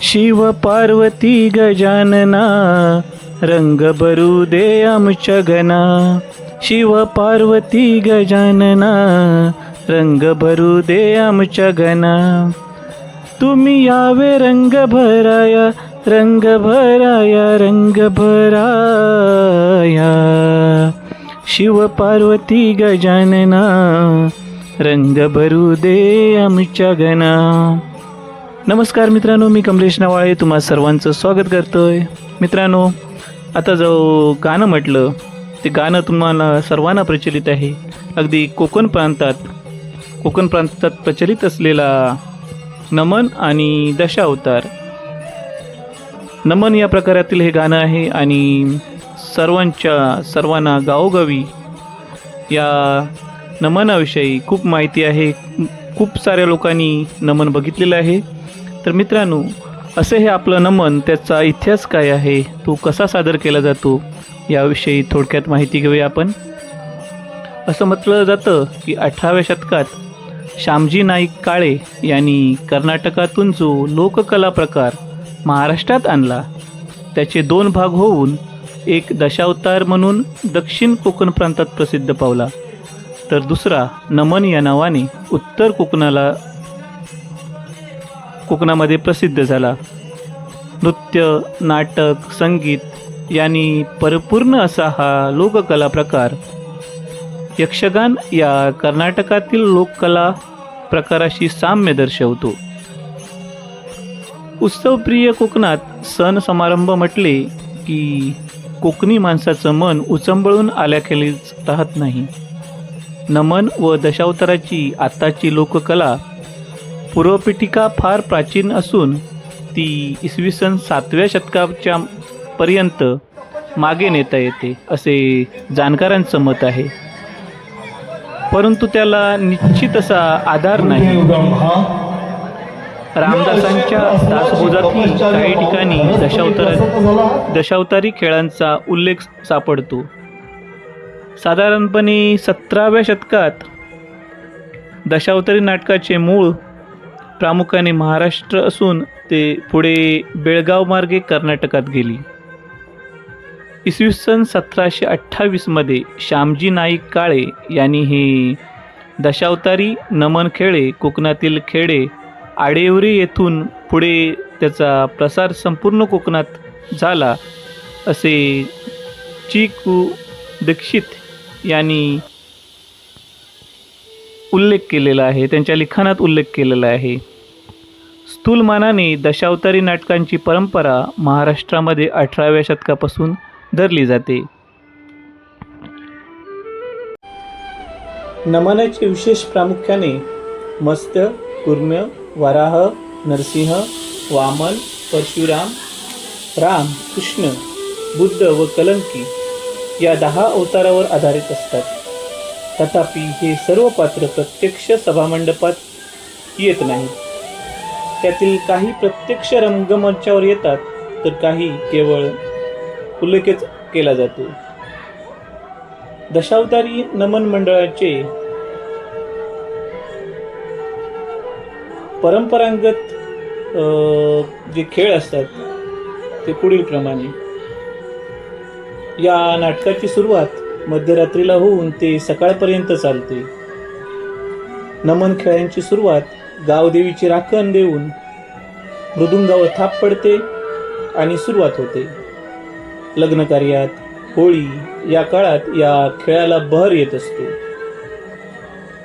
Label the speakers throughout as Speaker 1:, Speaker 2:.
Speaker 1: शिव पार्वती गजानना रंग भरू दे आमच्या गना शिव पार्वती गजानना रंग भरू दे आमच्या गना तुम्ही यावे रंग भराया रंग भराया रंग भराया. शिव पार्वती गजानना रंग भरू दे आमच्या गना नमस्कार मित्रांनो मी कमलेश नवाळे तुम्हा सर्वांचं स्वागत करतोय. मित्रांनो आता जो गाणं म्हटलं ते गाणं तुम्हाला सर्वांना प्रचलित आहे. अगदी कोकण प्रांतात कोकण प्रांतात प्रचलित असलेला नमन आणि दशावतार नमन या प्रकारातील हे गाणं आहे आणि सर्वांच्या सर्वांना गावोगावी या नमनाविषयी खूप माहिती आहे. खूप साऱ्या लोकांनी नमन बघितलेलं आहे. तर मित्रांनो असं हे आपलं नमन त्याचा इतिहास काय आहे तो कसा सादर केला जातो याविषयी थोडक्यात माहिती घेऊया आपण. असं म्हटलं जातं की अठराव्या शतकात श्यामजी नाईक काळे यांनी कर्नाटकातून जो लोककला प्रकार महाराष्ट्रात आणला त्याचे दोन भाग होऊन एक दशावतार म्हणून दक्षिण कोकण प्रांतात प्रसिद्ध पावला तर दुसरा नमन या नावाने उत्तर कोकणाला कोकणामध्ये प्रसिद्ध झाला. नृत्य नाटक संगीत यांनी परिपूर्ण असा हा लोककला प्रकार. यक्षगान या कर्नाटकातील लोककला प्रकाराशी साम्य दर्शवतो. उत्सवप्रिय कोकणात सण समारंभ म्हटले की कोकणी माणसाचं मन उचंबळून आल्याखेरीज राहत नाही. नमन व दशावताराची आत्ताची लोककला पूर्वपीठिका फार प्राचीन असून ती इसवी सन सातव्या शतकाच्या पर्यंत मागे नेता येते असे जाणकारांचं मत आहे. परंतु त्याला निश्चित असा आधार नाही. रामदासांच्या दासबोधातही काही ठिकाणी दशावतार दशावतारी खेळांचा उल्लेख सापडतो. साधारणपणे सतराव्या शतकात दशावतारी नाटकाचे मूळ प्रामुख्याने महाराष्ट्र असून ते पुढे बेळगाव मार्गे कर्नाटकात गेली. इसवी सन सतराशे अठ्ठावीसमध्ये श्यामजी नाईक काळे यांनी हे दशावतारी नमन खेळे कोकणातील खेडे आडेवरी येथून पुढे त्याचा प्रसार संपूर्ण कोकणात झाला असे चिकू दीक्षित यांनी उल्लेख केलेला आहे त्यांच्या लिखाणात उल्लेख केलेला आहे. स्थूलमानाने दशावतारी नाटकांची परंपरा महाराष्ट्रामध्ये अठराव्या शतकापासून धरली जाते. नमनाचे विशेष प्रामुख्याने मत्स्य कुर्म्य वराह नरसिंह वामन परशुराम राम कृष्ण बुद्ध व कलंकी या दहा अवतारावर आधारित असतात. तथापि हे सर्व पात्र प्रत्यक्ष सभामंडपात येत नाही त्यातील काही प्रत्यक्ष रंगमंचावर येतात तर काही केवळ उल्लेखच केला जातो. दशावतारी नमन मंडळाचे परंपरागत जे खेळ असतात ते पुढील प्रमाणे या नाटकाची सुरुवात मध्यरात्रीला होऊन ते सकाळपर्यंत चालते. नमन खेळांची सुरुवात गावदेवीची राखण देऊन मृदुंगावर थाप पडते आणि सुरुवात होते. लग्नकार्यात होळी या काळात या खेळाला बहर येत असतो.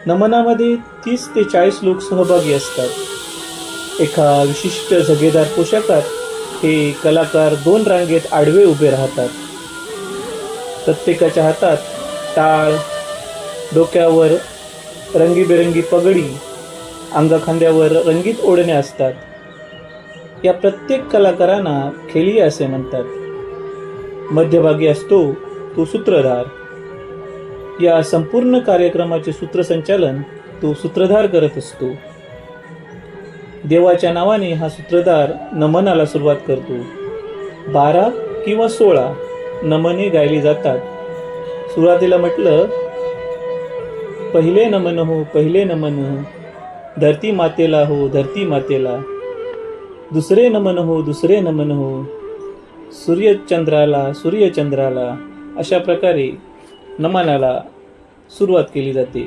Speaker 1: नमनामध्ये तीस ते चाळीस लोक सहभागी असतात. एका विशिष्ट झगेदार पोशाखात हे कलाकार दोन रांगेत आडवे उभे राहतात. प्रत्येकाच्या हातात टाळ डोक्यावर रंगीबेरंगी पगडी अंगखांद्यावर रंगीत ओढणे असतात. या प्रत्येक कलाकारांना खेली असे म्हणतात. मध्यभागी असतो तो सूत्रधार. या संपूर्ण कार्यक्रमाचे सूत्रसंचालन तो सूत्रधार करत असतो. देवाच्या नावाने हा सूत्रधार नमनाला सुरुवात करतो. बारा किंवा सोळा नमने गायली जातात. सुरुवातीला म्हटलं पहिले नमन हो पहिले नमन हो धरती मातेला हो धरती मातेला. दुसरे नमन हो दुसरे नमन हो सूर्यचंद्राला सूर्यचंद्राला. अशा प्रकारे नमनाला सुरुवात केली जाते.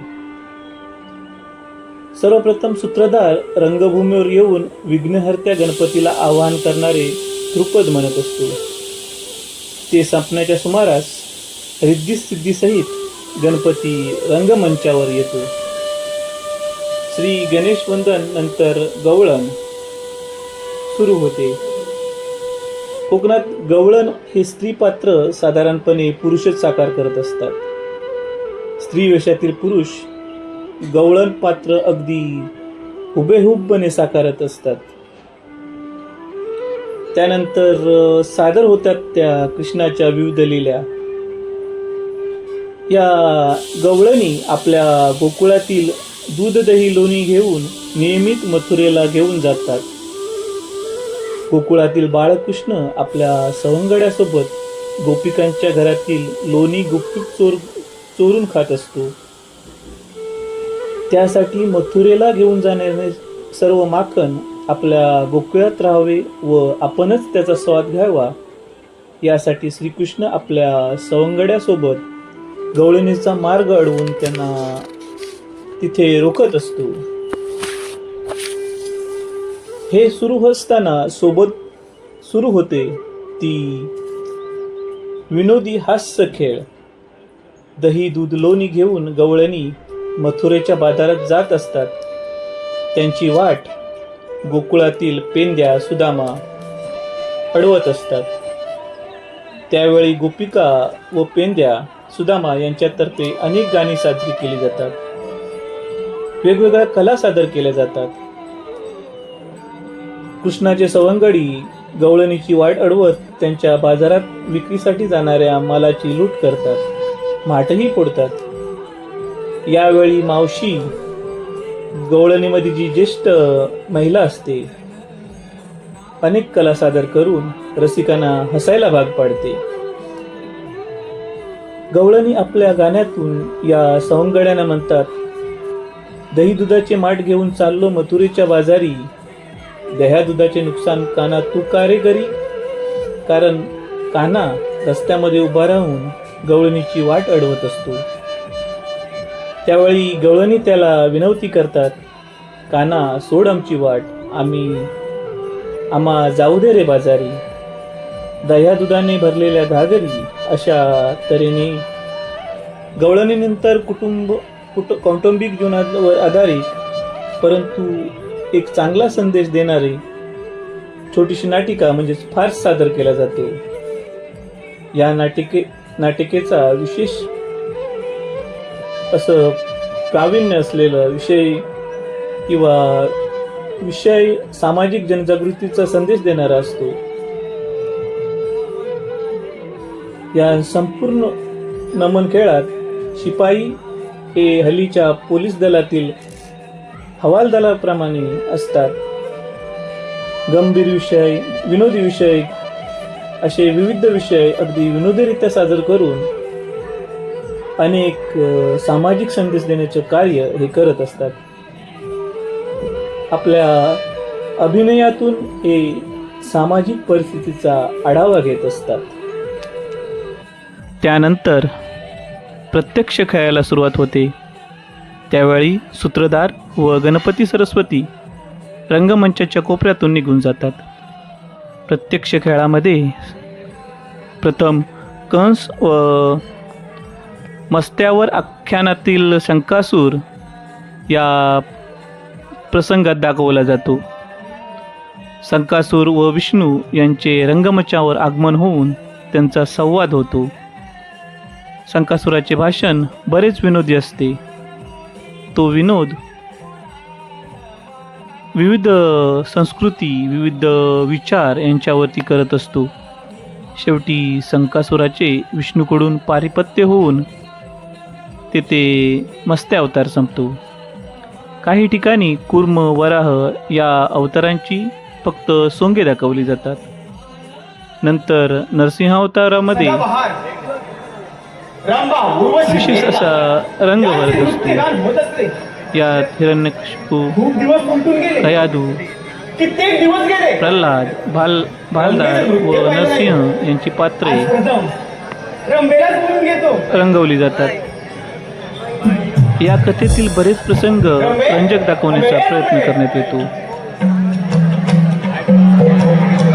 Speaker 1: सर्वप्रथम सूत्रधार रंगभूमीवर येऊन विघ्नहर्त्या गणपतीला आवाहन करणारे ध्रुपद म्हणत असतो. ते संपण्याच्या सुमारास रिद्धी सिद्धीसहित गणपती रंगमंचावर येतो. श्री गणेश वंदन नंतर गवळण सुरू होते. कोकणात गवळण हे स्त्री पात्र साधारणपणे पुरुषच साकार करत असतात. स्त्री वेशातील पुरुष गवळण पात्र अगदी हुबेहूबपणे साकारत असतात. त्यानंतर सादर होतात त्या कृष्णाच्या विविध लिल्या या गवळणी आपल्या गोकुळातील दूध दही लोणी घेऊन नियमित मथुरेला घेऊन जातात. गोकुळातील बाळकृष्ण आपल्या सवंगड्यासोबत गोपिकांच्या घरातील लोणी गुपचूप चोर चोरून खात असतो. त्यासाठी मथुरेला घेऊन जाण्याने सर्व माखन आपल्या गोकुळात राहावे व आपणच त्याचा स्वाद घ्यावा यासाठी श्रीकृष्ण आपल्या सवंगड्यासोबत गवळणीचा मार्ग अडवून त्यांना तिथे रोखत असतो. हे सुरू असताना सोबत सुरू होते ती विनोदी हास्य खेळ. दही दूध लोणी घेऊन गवळणी मथुरेच्या बाजारात जात असतात. त्यांची वाट गोकुळातील पेंद्या सुदामा अडवत असतात. त्यावेळी गोपिका व पेंद्या सुदामा यांच्यातर्फे अनेक गाणी साजरी केली जातात. वेगवेगळ्या कला सादर केल्या जातात. कृष्णाचे सवंगडी गवळणीची वाट अडवत त्यांच्या बाजारात विक्रीसाठी जाणाऱ्या मालाची लूट करतात. माठही फोडतात. यावेळी मावशी गवळणीमध्ये जी ज्येष्ठ महिला असते अनेक कला सादर करून रसिकांना हसायला भाग पाडते. गवळणी आपल्या गाण्यातून या सवंगड्यांना म्हणतात दही दुधाचे माठ घेऊन चाललो मथुरेच्या बाजारी. दह्या दुधाचे नुकसान काना तू कारे गरी कारण काना रस्त्यामध्ये उभा राहून गवळणीची वाट अडवत असतो. त्यावेळी गवळणी त्याला विनवती करतात काना सोड आमची वाट आम्ही आम्हा जाऊ दे रे बाजारी. दह्या दुधाने भरलेल्या घागरी अशा तऱ्हेने. गवळणीनंतर कुटुंब कुट कौटुंबिक जीवनावर आधारित परंतु एक चांगला संदेश देणारी छोटीशी नाटिका म्हणजेच फार्स सादर केला जातो. या नाटिके नाटिकेचा विशेष असं प्रावीण्य असलेलं विषय किंवा विषय सामाजिक जनजागृतीचा संदेश देणारा असतो. या संपूर्ण नमन खेळात शिपाई हे हल्लीच्या पोलीस दलातील हवालदलाप्रमाणे असतात. गंभीर विषय विनोदी विषय असे विविध विषय अगदी विनोदीरित्या सादर करून अनेक सामाजिक संदेश देण्याचे कार्य हे करत असतात. आपल्या अभिनयातून हे सामाजिक परिस्थितीचा आढावा घेत असतात. त्यानंतर प्रत्यक्ष खेळायला सुरुवात होते. त्यावेळी सूत्रधार व गणपती सरस्वती रंगमंचाच्या कोपऱ्यातून निघून जातात. प्रत्यक्ष खेळामध्ये प्रथम कंस व मस्त्यावर आख्यानातील शंकासूर या प्रसंगात दाखवला जातो. शंकासूर व विष्णू यांचे रंगमंचावर आगमन होऊन त्यांचा संवाद होतो. शंकासुराचे भाषण बरेच विनोदी असते. तो विनोद विविध संस्कृती विविध विचार यांच्यावरती करत असतो. शेवटी संकासुराचे विष्णूकडून पारिपत्य होऊन तेथे मस्त्य अवतार संपतो. काही ठिकाणी कुर्म वराह या अवतारांची फक्त सोंगे दाखवली जातात. नंतर नरसिंहावतारामध्ये विशेष असा रंग भरत असतो. यात हिरण्यकशिपू
Speaker 2: दयादू
Speaker 1: प्रल्हाद भाल भालदार व नरसिंह यांची पात्रे रंगवली जातात. या कथेतील बरेच प्रसंग रंजक दाखवण्याचा प्रयत्न करण्यात येतो.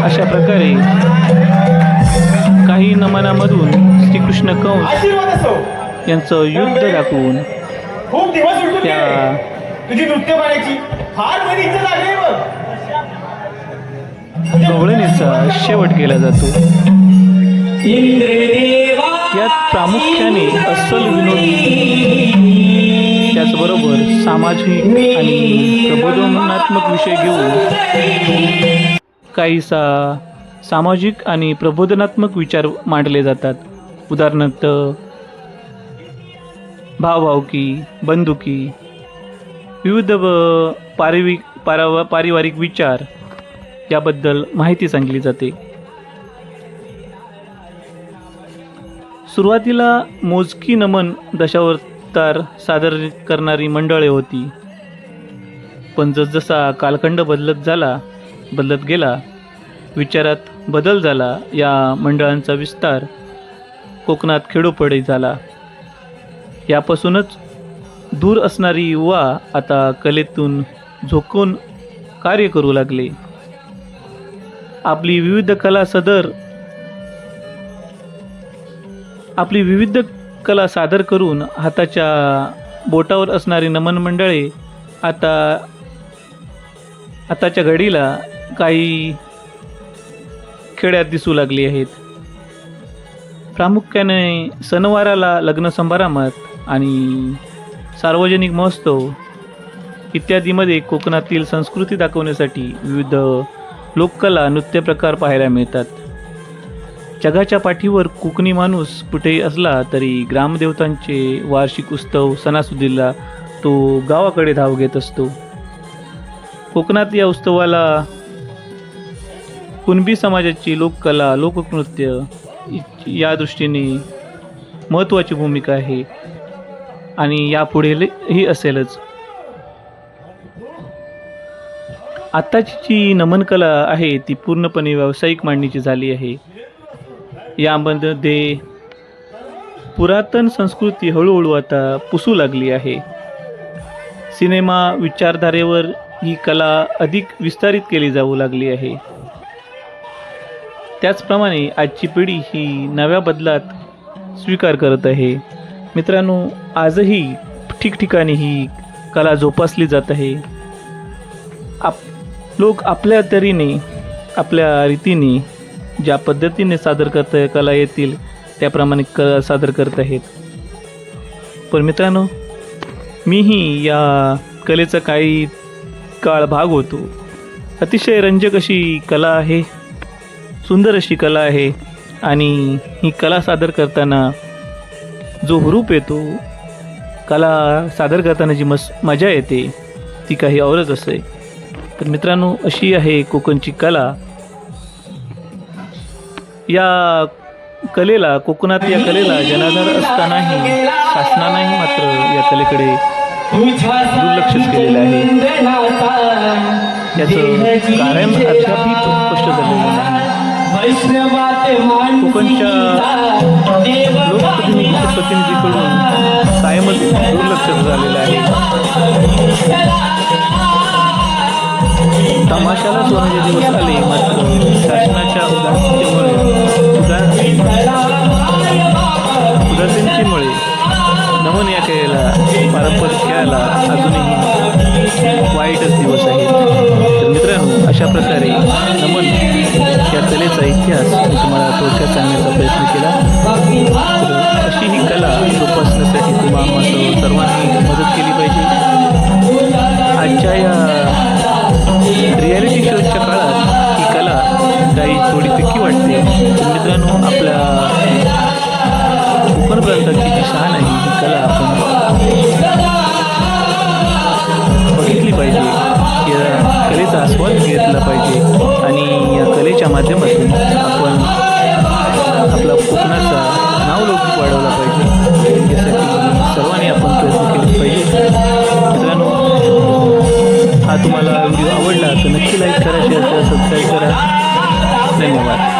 Speaker 1: अशा प्रकारे काही नमनामधून श्रीकृष्ण कंस
Speaker 2: आशीर्वाद असो
Speaker 1: यांचं युद्ध दाखवून त्या गवळणीचा शेवट केला जातो. यात प्रामुख्याने अस्सल विनोद त्याचबरोबर सामाजिक आणि प्रबोधनात्मक विषय घेऊन काहीसा सामाजिक आणि प्रबोधनात्मक विचार मांडले जातात. उदाहरणार्थ भावभावकी बंदुकी विविध व- पारिविक पाराव पारिवारिक विचार याबद्दल माहिती सांगितली जाते. सुरुवातीला मोजकी नमन दशावतार सादर करणारी मंडळे होती. पण जसजसा कालखंड बदलत झाला बदलत गेला विचारात बदल झाला या मंडळांचा विस्तार कोकणात खेडोपडी झाला. यापासूनच दूर असणारी युवा आता कलेतून झोकून कार्य करू लागले. आपली विविध कला सदर आपली विविध कला सादर करून हाताच्या बोटावर असणारी नमन मंडळे आता आताच्या घडीला काही खेड्यात दिसू लागली आहेत. प्रामुख्याने सणवाराला लग्न समारंभात आणि सार्वजनिक महोत्सव इत्यादीमध्ये कोकणातील संस्कृती दाखवण्यासाठी विविध लोककला नृत्य प्रकार पाहायला मिळतात. जगाच्या पाठीवर कोकणी माणूस कुठेही असला तरी ग्रामदेवतांचे वार्षिक उत्सव सणासुदीला तो गावाकडे धाव घेत असतो. कोकणात या उत्सवाला कुणबी समाजाची लोककला लोकनृत्य या दृष्टीने महत्त्वाची भूमिका आहे आणि यापुढे ही असेलच. आत्ताची जी नमनकला आहे ती पूर्णपणे व्यावसायिक मांडणीची झाली आहे. यामध्ये पुरातन संस्कृती हळूहळू आता पुसू लागली आहे. सिनेमा विचारधारेवर ही कला अधिक विस्तारित केली जाऊ लागली आहे. त्याचप्रमाणे आजची पिढी ही नव्या बदलात स्वीकार करत आहे. मित्रांनो आजही ठिकठिकाणी ही कला जोपासली जात आहे. आप लोक आपल्या तऱ्हेने आपल्या रीतीने ज्या पद्धतीने सादर करता कला येतील त्याप्रमाणे क सादर करत आहेत. पण मित्रांनो मीही या कलेचा काही काळ भाग होतो. अतिशय रंजक अशी कला आहे सुंदर अशी कला आहे आणि ही कला सादर करताना जो हुरूप येतो कला सादर करताना जी मस मजा येते ती काही औरच असे. तर मित्रांनो अशी आहे कोकणची कला. या कलेला कोकणात या कलेला जनाधार असतानाही शासनानेही मात्र या कलेकडे दुर्लक्षच केलेलं आहे. याचं कारण अद्यापही स्पष्ट झालेलं नाही. कोकणच्या लोकप्रतिनिधीकडून कायमच दुर्लक्ष झालेलं आहे. तमाशाला सोनाचे दिवस आले मात्र शासनाच्या उदासीनतेमुळे उदासीनतेमुळे नमन या खेळाला पारंपरिक खेळाला अजूनही वाईटच दिवस आहेत. तर मित्रांनो अशा प्रकारे नमन या कलेचा इतिहास मी तुम्हाला थोडक्यात सांगण्याचा प्रयत्न केला. वाढवला पाहिजे. यासाठी सर्वांनी आपण प्रयत्न केला पाहिजे. मित्रांनो हा तुम्हाला व्हिडिओ आवडला तर नक्की लाईक करा शेअर करा सबस्क्राईब करा. धन्यवाद.